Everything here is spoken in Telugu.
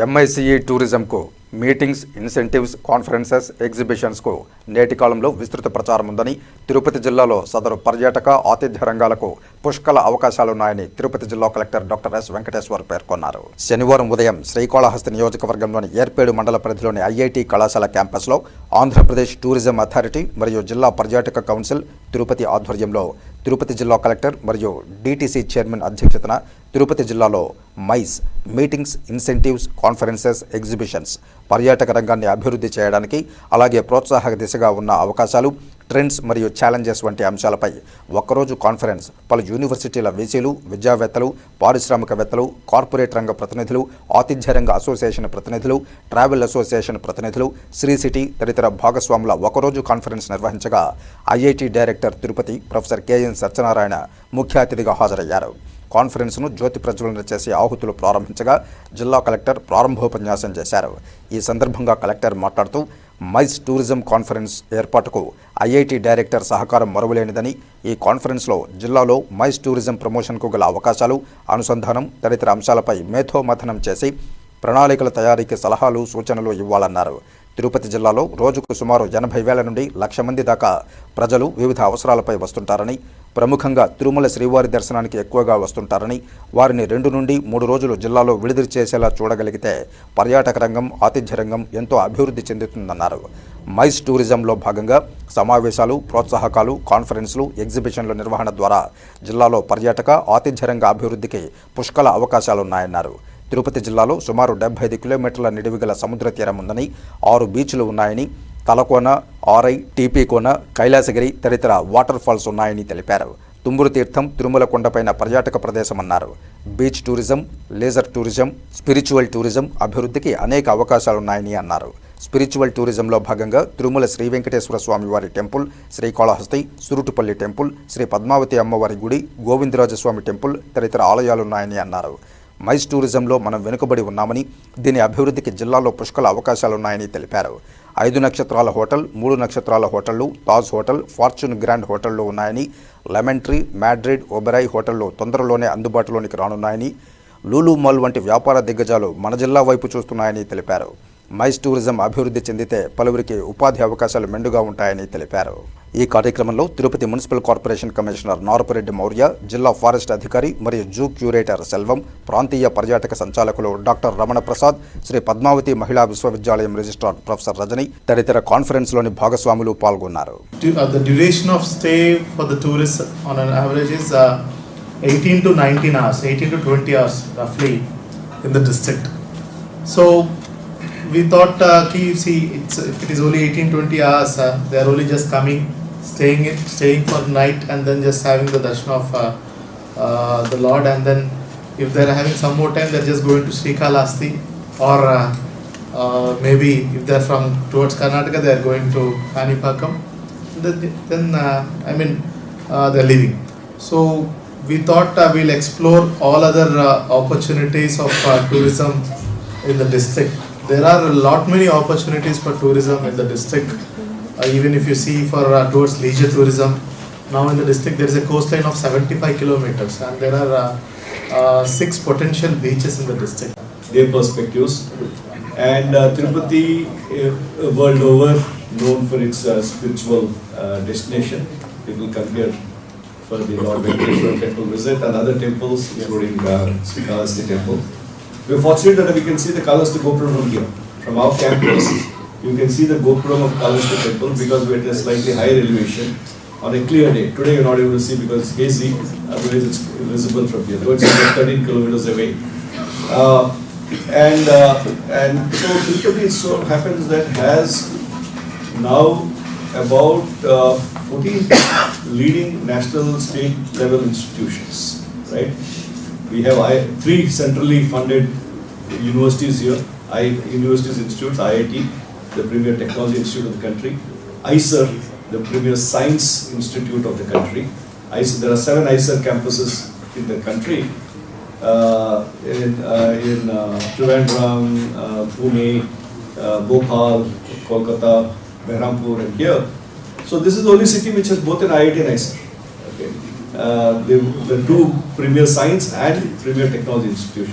ఎంఐసిఈ టూరిజంకు మీటింగ్స్ ఇన్సెంటివ్స్ కాన్ఫరెన్సెస్ ఎగ్జిబిషన్స్కు నేటి కాలంలో విస్తృత ప్రచారం ఉందని తిరుపతి జిల్లాలో సదరు పర్యాటక ఆతిథ్య రంగాలకు పుష్కల అవకాశాలున్నాయని తిరుపతి జిల్లా కలెక్టర్ డాక్టర్ ఎస్ వెంకటేశ్వర్ పేర్కొన్నారు. శనివారం ఉదయం శ్రీకాళహస్తి నియోజకవర్గంలోని ఏర్పేడు మండల పరిధిలోని ఐఐటి కళాశాల క్యాంపస్లో ఆంధ్రప్రదేశ్ టూరిజం అథారిటీ మరియు జిల్లా పర్యాటక కౌన్సిల్ తిరుపతి ఆధ్వర్యంలో తిరుపతి జిల్లా కలెక్టర్ మరియు డిటిసి చైర్మన్ అధ్యక్షతన తిరుపతి జిల్లాలో MICE meetings incentives conferences exhibitions పర్యాటక రంగాన్ని అభివృద్ధి చేయడానికి అలాగే ప్రోత్సాహక దిశగా ఉన్న అవకాశాలు ట్రెండ్స్ మరియు ఛాలెంజెస్ వంటి అంశాలపై ఒక్కరోజు కాన్ఫరెన్స్. పలు యూనివర్సిటీల వీసీలు విద్యావేత్తలు పారిశ్రామికవేత్తలు కార్పొరేట్ రంగ ప్రతినిధులు ఆతిథ్య రంగ అసోసియేషన్ ప్రతినిధులు ట్రావెల్ అసోసియేషన్ ప్రతినిధులు శ్రీ సిటీ తదితర భాగస్వాముల ఒకరోజు కాన్ఫరెన్స్ నిర్వహించగా IIT director Tirupati professor KN Satyanarayana ముఖ్య అతిథిగా హాజరయ్యారు. కాన్ఫరెన్స్ను జ్యోతి ప్రజ్వలన చేసే ఆహుతులు ప్రారంభించగా జిల్లా కలెక్టర్ ప్రారంభోపన్యాసం చేశారు. ఈ సందర్భంగా కలెక్టర్ మాట్లాడుతూ మైస్ టూరిజం కాన్ఫరెన్స్ ఏర్పాటుకు ఐఐటి డైరెక్టర్ సహకారం మరువలేనిదని ఈ కాన్ఫరెన్స్లో జిల్లాలో మైస్ టూరిజం ప్రమోషన్కు గల అవకాశాలు అనుసంధానం తదితర అంశాలపై మేధోమథనం చేసి ప్రణాళికల తయారీకి సలహాలు సూచనలు ఇవ్వాలన్నారు. తిరుపతి జిల్లాలో రోజుకు సుమారు ఎనభై వేల నుండి లక్ష మంది దాకా ప్రజలు వివిధ అవసరాలపై వస్తుంటారని ప్రముఖంగా తిరుమల శ్రీవారి దర్శనానికి ఎక్కువగా వస్తుంటారని వారిని రెండు నుండి మూడు రోజులు జిల్లాలో విడుదల చేసేలా చూడగలిగితే పర్యాటక రంగం ఆతిథ్య రంగం ఎంతో అభివృద్ధి చెందుతుందన్నారు. మైస్ టూరిజంలో భాగంగా సమావేశాలు ప్రోత్సాహకాలు కాన్ఫరెన్స్లు ఎగ్జిబిషన్ల నిర్వహణ ద్వారా జిల్లాలో పర్యాటక ఆతిథ్య రంగ అభివృద్ధికి పుష్కల అవకాశాలున్నాయన్నారు. తిరుపతి జిల్లాలో సుమారు డెబ్బై ఐదు కిలోమీటర్ల నిడివి గల సముద్ర తీరం ఉందని ఆరు బీచ్లు ఉన్నాయని తలకోన ఆర్ఐ టీపీ కోన కైలాసగిరి తదితర వాటర్ ఫాల్స్ ఉన్నాయని తెలిపారు. తుమ్మురు తీర్థం తిరుమల కొండపైన పర్యాటక ప్రదేశమన్నారు beach tourism leisure tourism spiritual tourism అభివృద్ధికి అనేక అవకాశాలున్నాయని అన్నారు. స్పిరిచువల్ టూరిజంలో భాగంగా తిరుమల శ్రీ వెంకటేశ్వర స్వామి వారి టెంపుల్ శ్రీకాళహస్తి సురుటుపల్లి టెంపుల్ శ్రీ పద్మావతి అమ్మవారి గుడి గోవిందరాజస్వామి టెంపుల్ తదితర ఆలయాలున్నాయని అన్నారు. మైస్ టూరిజంలో మనం వెనుకబడి ఉన్నామని దీని అభివృద్ధికి జిల్లాలో పుష్కల అవకాశాలున్నాయని తెలిపారు. ఐదు నక్షత్రాల హోటల్ మూడు నక్షత్రాల హోటళ్ళు తాజ్ హోటల్ ఫార్చ్యూన్ గ్రాండ్ హోటళ్ళు ఉన్నాయని లెమన్ ట్రీ మ్యాడ్రిడ్ ఒబెరాయ్ హోటళ్ళు తొందరలోనే అందుబాటులోనికి రానున్నాయని లూలు మాల్ వంటి వ్యాపార దిగ్గజాలు మన జిల్లా వైపు చూస్తున్నాయని తెలిపారు. మైస్ టూరిజం అభివృద్ధి చెందితే పలువురికి ఉపాధి అవకాశాలు మెండుగా ఉంటాయని తెలిపారు. ఈ కార్యక్రమంలో Tirupati municipal corporation commissioner Narapareddy Maurya జిల్లా ఫారెస్ట్ అధికారి మరియు జూ క్యూరేటర్ సెల్వం ప్రాంతీయ పర్యాటక సంచాలకులు డాక్టర్ రమణ ప్రసాద్ శ్రీ పద్మావతి మహిళా విశ్వవిద్యాలయం రిజిస్ట్రార్ ప్రొఫెసర్ రజని తదితర కాన్ఫరెన్స్లోని భాగస్వాములు పాల్గొన్నారు. Du- we thought, uh, ki, see, it's, if it is only 18 20 hours, uh, they are only just coming, staying it, staying for night, and then just having the darshan of uh, uh, the Lord, and then if they are having some more time, they're just going to Srikalasti or uh, uh, maybe if they're from towards Karnataka, they're going to Kanipakam. Then, uh, I mean, uh, they're leaving. So we thought uh, we'll explore all other uh, opportunities of uh, tourism in the district. There are a lot many opportunities for tourism in the district. Uh, even if you see for uh, towards leisure tourism, now in the district there is a coastline of 75 kilometers, and there are uh, uh, six potential beaches in the district. their perspectives. And uh, Tirupati, uh, world over, known for its uh, spiritual uh, destination. People come here for the Lord Venkateshwara temple visit and other temples, including uh, Srikalahasti temple. We're fortunate that we can see the colors to Gopuram from here. From our campus, you can see the Gopuram of Kalahasti temple because we're at a slightly higher elevation on a clear day. Today you're not able to see because it's hazy, otherwise it's visible from here. Though it's about 13 kilometers away. Uh, and uh, and so Tirupati it so happens that has now about uh, 14 leading national state level institutions, right? We have I, three centrally funded universities here, I, Universities Institutes, IIT, the premier technology institute of the country, ICER, the premier science institute of the country. ICER, there are seven ICER campuses in the country, uh, in, uh, in uh, Trivandrum, uh, Pune, uh, Bhopal, Kolkata, Behrampur, and here. So this is the only city which has both an IIT and ICER. Okay. Uh, the, the two premier science and premier technology institutions.